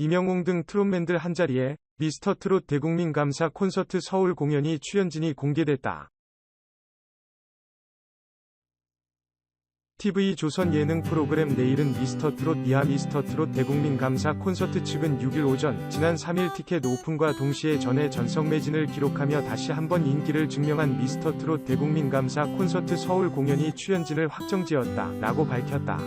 이명웅 등 트롯맨들 한자리에 미스터 트롯 대국민 감사 콘서트 서울 공연이 출연진이 공개됐다. TV 조선 예능 프로그램 내일은 미스터 트롯 이하 미스터 트롯 대국민 감사 콘서트 측은 6일 오전 지난 3일 티켓 오픈과 동시에 전해 전석 매진을 기록하며 다시 한번 인기를 증명한 미스터 트롯 대국민 감사 콘서트 서울 공연이 출연진을 확정지었다 라고 밝혔다.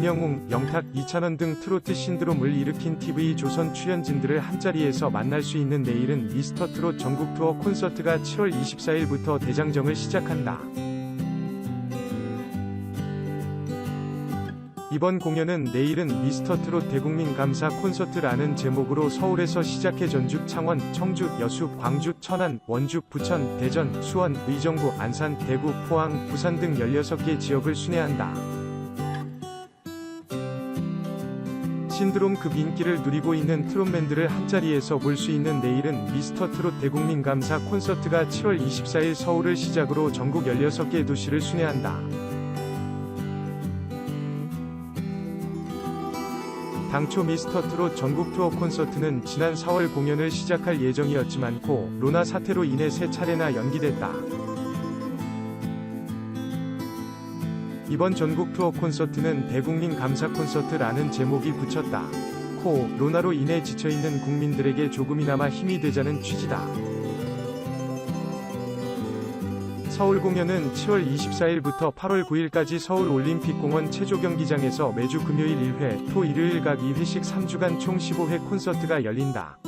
이명웅, 영탁, 이찬원 등 트로트 신드롬을 일으킨 TV 조선 출연진들을 한자리에서 만날 수 있는 내일은 미스터 트롯 전국 투어 콘서트가 7월 24일부터 대장정을 시작한다. 이번 공연은 내일은 미스터 트롯 대국민 감사 콘서트라는 제목으로 서울에서 시작해 전주, 창원, 청주, 여수, 광주, 천안, 원주, 부천, 대전, 수원, 의정부, 안산, 대구, 포항, 부산 등 16개 지역을 순회한다. 신드롬급 인기를 누리고 있는 트롯맨들을 한자리에서 볼 수 있는 내일은 미스터 트롯 대국민 감사 콘서트가 7월 24일 서울을 시작으로 전국 16개 도시를 순회한다. 당초 미스터 트롯 전국 투어 콘서트는 지난 4월 공연을 시작할 예정이었지만 코 로나 사태로 인해 세 차례나 연기됐다. 이번 전국 투어 콘서트는 대국민 감사 콘서트라는 제목이 붙였다. 코, 로나로 인해 지쳐있는 국민들에게 조금이나마 힘이 되자는 취지다. 서울 공연은 7월 24일부터 8월 9일까지 서울 올림픽공원 체조경기장에서 매주 금요일 1회, 토 일요일 각 2회씩 3주간 총 15회 콘서트가 열린다.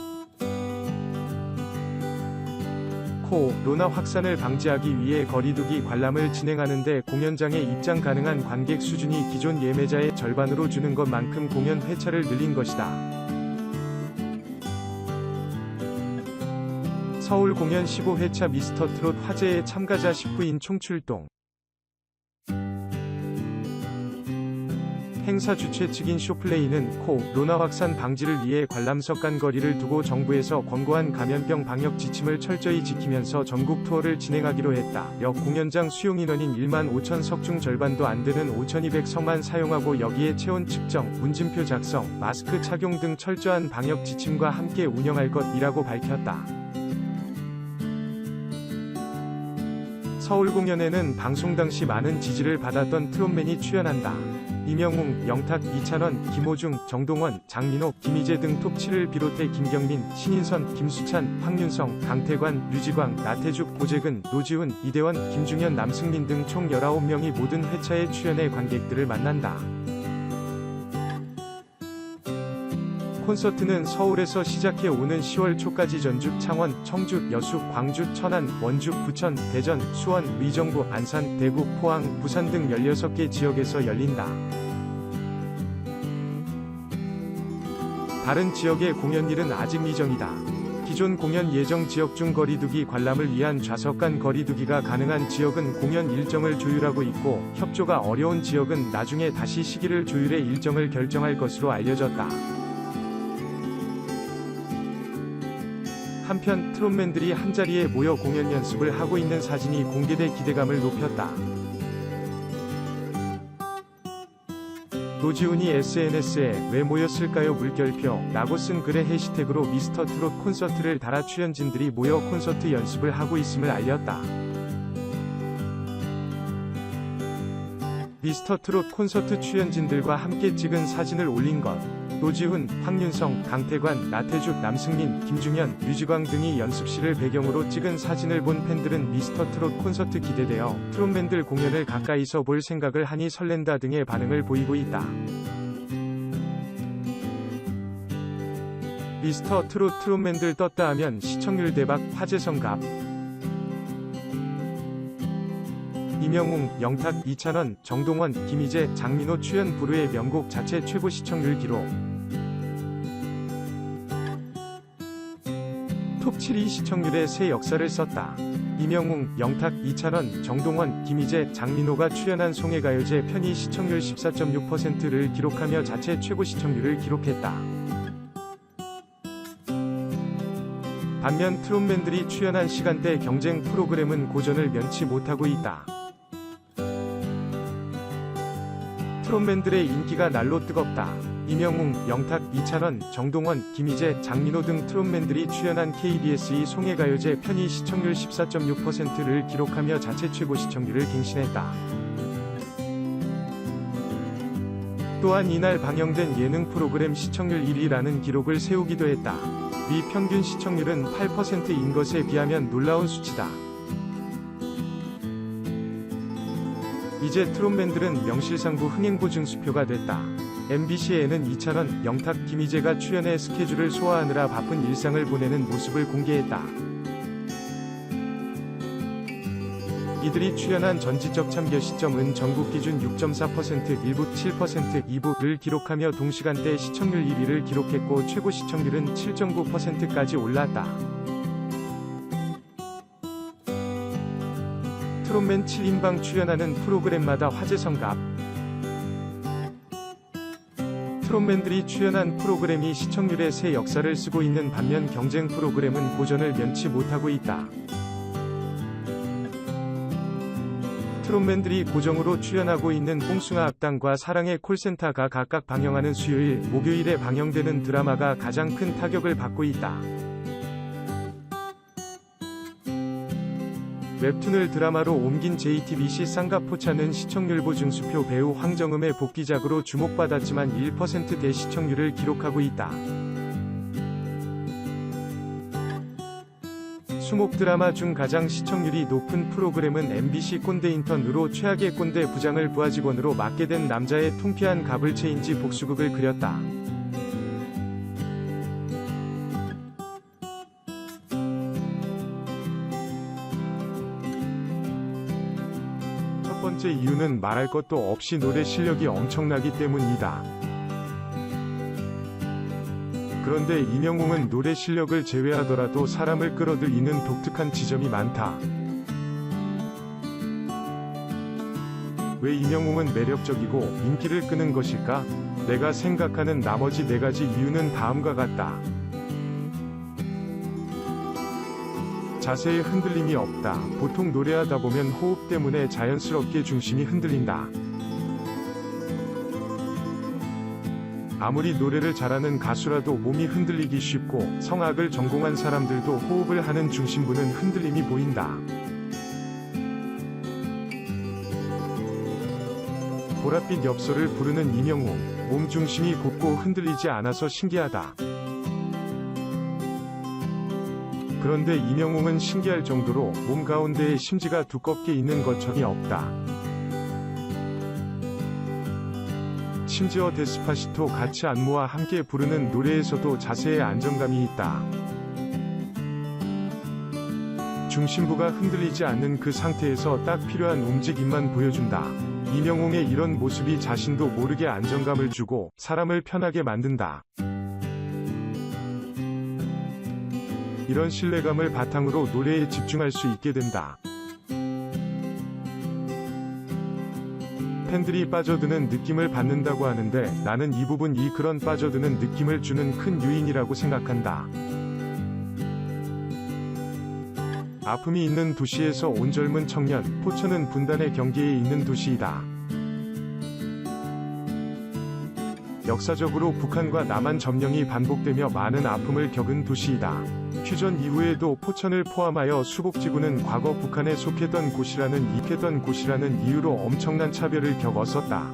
코, 로나 확산을 방지하기 위해 거리두기 관람을 진행하는데 공연장에 입장 가능한 관객 수준이 기존 예매자의 절반으로 주는 것만큼 공연 회차를 늘린 것이다. 서울 공연 15회차 미스터 트롯 화제의 참가자 19인 총출동. 행사 주최 측인 쇼플레이는 코, 로나 확산 방지를 위해 관람석 간 거리를 두고 정부에서 권고한 감염병 방역 지침을 철저히 지키면서 전국 투어를 진행하기로 했다. 역 공연장 수용 인원인 1만 5천 석 중 절반도 안 되는 5,200석만 사용하고 여기에 체온 측정, 문진표 작성, 마스크 착용 등 철저한 방역 지침과 함께 운영할 것이라고 밝혔다. 서울 공연에는 방송 당시 많은 지지를 받았던 트롯맨이 출연한다. 이명웅, 영탁, 이찬원, 김호중, 정동원, 장민호, 김희재 등 톱7을 비롯해 김경민, 신인선, 김수찬, 황윤성, 강태관, 류지광, 나태죽, 고재근, 노지훈, 이대원, 김중현, 남승민 등 총 19명이 모든 회차에 출연해 관객들을 만난다. 콘서트는 서울에서 시작해 오는 10월 초까지 전주, 창원, 청주, 여수, 광주, 천안, 원주, 부천, 대전, 수원, 의정부, 안산, 대구, 포항, 부산 등 16개 지역에서 열린다. 다른 지역의 공연일은 아직 미정이다. 기존 공연 예정 지역 중 거리두기 관람을 위한 좌석 간 거리두기가 가능한 지역은 공연 일정을 조율하고 있고 협조가 어려운 지역은 나중에 다시 시기를 조율해 일정을 결정할 것으로 알려졌다. 한편 트롯맨들이 한자리에 모여 공연 연습을 하고 있는 사진이 공개돼 기대감을 높였다. 노지훈이 SNS에 왜 모였을까요 물결표 라고 쓴 글에 해시태그로 미스터 트롯 콘서트를 달아 출연진들이 모여 콘서트 연습을 하고 있음을 알렸다. 미스터 트롯 콘서트 출연진들과 함께 찍은 사진을 올린 것. 노지훈, 황윤성, 강태관, 나태죽, 남승민, 김중현, 류지광 등이 연습실을 배경으로 찍은 사진을 본 팬들은 미스터 트롯 콘서트 기대되어 트롯맨들 공연을 가까이서 볼 생각을 하니 설렌다 등의 반응을 보이고 있다. 미스터 트롯 트롯맨들 떴다 하면 시청률 대박 화제성갑 이명웅, 영탁, 이찬원, 정동원, 김희재, 장민호 출연 부르의 명곡 자체 최고 시청률 기록 7위 시청률의 새 역사를 썼다. 이명웅, 영탁, 이찬원, 정동원, 김희재, 장민호가 출연한 송해가요제 편의 시청률 14.6%를 기록하며 자체 최고 시청률을 기록했다. 반면 트롯맨들이 출연한 시간대 경쟁 프로그램은 고전을 면치 못하고 있다. 트롯맨들의 인기가 날로 뜨겁다. 이명웅, 영탁, 이찬원, 정동원, 김희재, 장민호 등 트롯맨들이 출연한 KBS2 송해가요제 편의 시청률 14.6%를 기록하며 자체 최고 시청률을 갱신했다. 또한 이날 방영된 예능 프로그램 시청률 1위라는 기록을 세우기도 했다. 미 평균 시청률은 8%인 것에 비하면 놀라운 수치다. 이제 트롯맨들은 명실상부 흥행보증 수표가 됐다. MBC에는 이찬원, 영탁, 김희재가 출연해 스케줄을 소화하느라 바쁜 일상을 보내는 모습을 공개했다. 이들이 출연한 전지적 참여 시점은 전국 기준 6.4%, 일부 7%, 2부를 기록하며 동시간대 시청률 1위를 기록했고 최고 시청률은 7.9%까지 올랐다. 트롯맨 7인방 출연하는 프로그램마다 화제 성갑. 트롯맨들이 출연한 프로그램이 시청률의 새 역사를 쓰고 있는 반면 경쟁 프로그램은 고전을 면치 못하고 있다. 트롯맨들이 고정으로 출연하고 있는 뽕숭아 악당과 사랑의 콜센터가 각각 방영하는 수요일, 목요일에 방영되는 드라마가 가장 큰 타격을 받고 있다. 웹툰을 드라마로 옮긴 JTBC 쌍가포차는 시청률 보증수표 배우 황정음의 복귀작으로 주목받았지만 1%대 시청률을 기록하고 있다. 수목 드라마 중 가장 시청률이 높은 프로그램은 MBC 꼰대 인턴으로 최악의 꼰대 부장을 부하직원으로 맡게 된 남자의 통쾌한 갑을 체인지 복수극을 그렸다. 첫 번째 이유는 말할 것도 없이 노래 실력이 엄청나기 때문이다. 그런데 이명웅은 노래 실력을 제외하더라도 사람을 끌어들이는 독특한 지점이 많다. 왜 이명웅은 매력적이고 인기를 끄는 것일까? 내가 생각하는 나머지 네 가지 이유는 다음과 같다. 자세에 흔들림이 없다. 보통 노래하다 보면 호흡 때문에 자연스럽게 중심이 흔들린다. 아무리 노래를 잘하는 가수라도 몸이 흔들리기 쉽고 성악을 전공한 사람들도 호흡을 하는 중심부는 흔들림이 보인다. 보랏빛 엽서를 부르는 이명웅, 몸 중심이 곱고 흔들리지 않아서 신기하다. 그런데 이명웅은 신기할 정도로 몸 가운데에 심지가 두껍게 있는 것처럼 없다. 심지어 데스파시토 같이 안무와 함께 부르는 노래에서도 자세에 안정감이 있다. 중심부가 흔들리지 않는 그 상태에서 딱 필요한 움직임만 보여준다. 이명웅의 이런 모습이 자신도 모르게 안정감을 주고 사람을 편하게 만든다. 이런 신뢰감을 바탕으로 노래에 집중할 수 있게 된다. 팬들이 빠져드는 느낌을 받는다고 하는데 나는 이 부분이 그런 빠져드는 느낌을 주는 큰 요인이라고 생각한다. 아픔이 있는 도시에서 온 젊은 청년, 포천은 분단의 경계에 있는 도시이다. 역사적으로 북한과 남한 점령이 반복되며 많은 아픔을 겪은 도시이다. 휴전 이후에도 포천을 포함하여 수복지구는 과거 북한에 속했던 곳이라는 입했던 곳이라는 이유로 엄청난 차별을 겪었었다.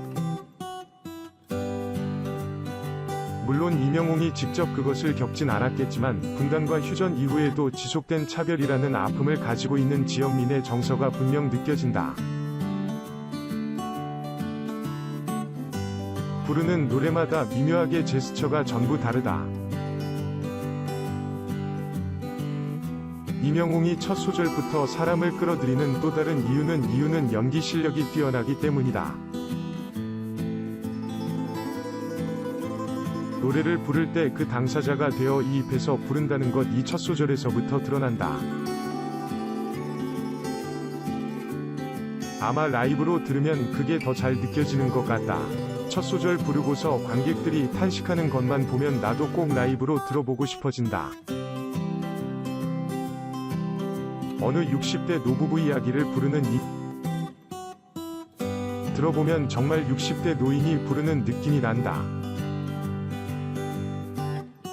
물론 이명웅이 직접 그것을 겪진 않았겠지만 분단과 휴전 이후에도 지속된 차별이라는 아픔을 가지고 있는 지역민의 정서가 분명 느껴진다. 부르는 노래마다 미묘하게 제스처가 전부 다르다. 이명웅이 첫 소절부터 사람을 끌어들이는 또 다른 이유는 이유는 연기 실력이 뛰어나기 때문이다. 노래를 부를 때 그 당사자가 되어 이입해서 부른다는 것 이 첫 소절에서부터 드러난다. 아마 라이브로 들으면 그게 더 잘 느껴지는 것 같다. 첫 소절 부르고서 관객들이 탄식하는 것만 보면 나도 꼭 라이브로 들어보고 싶어진다. 어느 60대 노부부 이야기를 부르는 이 들어보면 정말 60대 노인이 부르는 느낌이 난다.